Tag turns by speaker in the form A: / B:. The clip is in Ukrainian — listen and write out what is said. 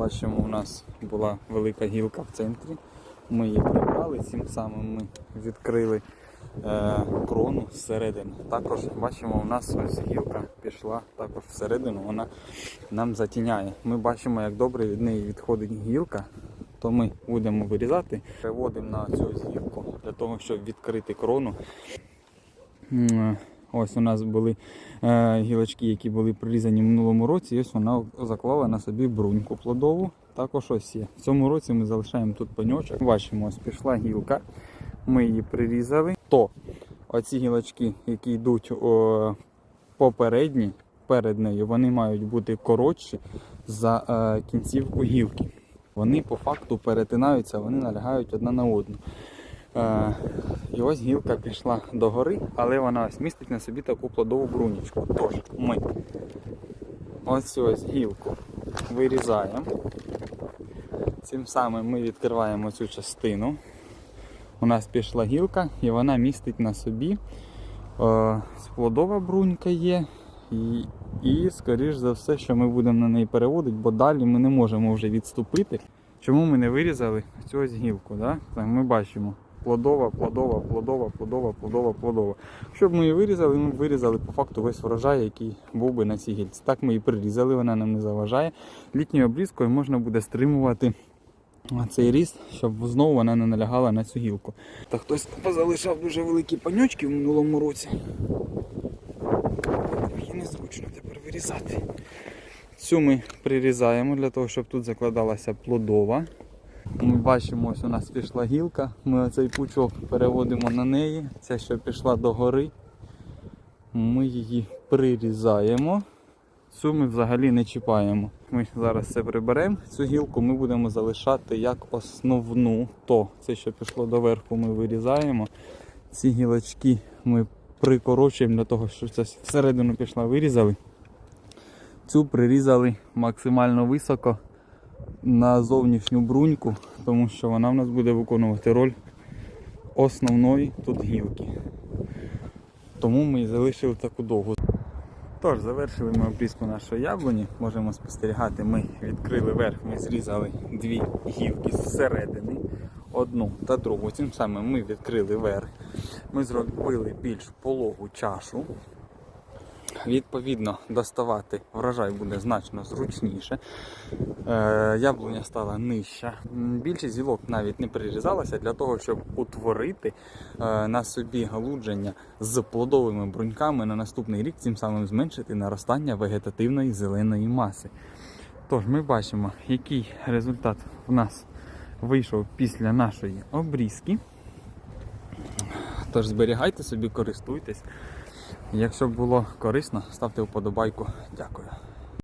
A: Бачимо, у нас була велика гілка в центрі. Ми її прибрали, цим самим ми відкрили е, крону зсередини. Також бачимо, у нас ось гілка пішла також всередину, вона нам затіняє. Ми бачимо, як добре від неї відходить гілка, то ми будемо вирізати, переводимо на цю гілку для того, щоб відкрити крону. Ось у нас були е, гілочки, які були прирізані в минулому році. І ось вона заклала на собі бруньку плодову. Також ось є. В цьому році ми залишаємо тут пеньочок. Бачимо, ось пішла гілка. Ми її прирізали. То оці гілочки, які йдуть о, попередні, перед нею, вони мають бути коротші за е, кінцівку гілки. Вони по факту перетинаються, вони налягають одна на одну. Е, і ось гілка пішла догори, але вона ось містить на собі таку плодову брунічку. Тож ми ось ось гілку вирізаємо. Цим самим ми відкриваємо цю частину. У нас пішла гілка і вона містить на собі е, плодова брунька є. І, і, скоріш за все, що ми будемо на неї переводити, бо далі ми не можемо вже відступити. Чому ми не вирізали цю ось гілку? Да? Так, ми бачимо плодова, плодова, плодова, плодова, плодова, плодова. Щоб ми її вирізали, ми б вирізали по факту весь врожай, який був би на цій гільці. Так ми її прирізали, вона нам не заважає. Літньою обрізкою можна буде стримувати цей ріст, щоб знову вона не налягала на цю гілку. Та хтось позалишав дуже великі паньочки в минулому році. Її незручно тепер вирізати. Цю ми прирізаємо для того, щоб тут закладалася плодова. Ми бачимо, ось у нас пішла гілка. Ми оцей пучок переводимо на неї. Ця що пішла догори. Ми її прирізаємо. Цю ми взагалі не чіпаємо. Ми зараз це приберемо. Цю гілку ми будемо залишати як основну. То це, що пішло доверху, ми вирізаємо. Ці гілочки ми прикорочуємо для того, щоб це всередину пішла, вирізали. Цю прирізали максимально високо на зовнішню бруньку, тому що вона в нас буде виконувати роль основної тут гілки. Тому ми і залишили таку довгу. Тож, завершили ми обрізку нашої яблуні. Можемо спостерігати, ми відкрили верх, ми зрізали дві гілки зсередини, одну та другу. Цим самим ми відкрили верх. Ми зробили більш пологу чашу. Відповідно, доставати врожай буде значно зручніше. Е, яблуня стала нижча. Більшість гілок навіть не прирізалася для того, щоб утворити е, на собі галудження з плодовими бруньками на наступний рік, цим самим зменшити наростання вегетативної зеленої маси. Тож ми бачимо, який результат в нас вийшов після нашої обрізки. Тож зберігайте собі, користуйтесь. Якщо було корисно, ставте вподобайку. Дякую.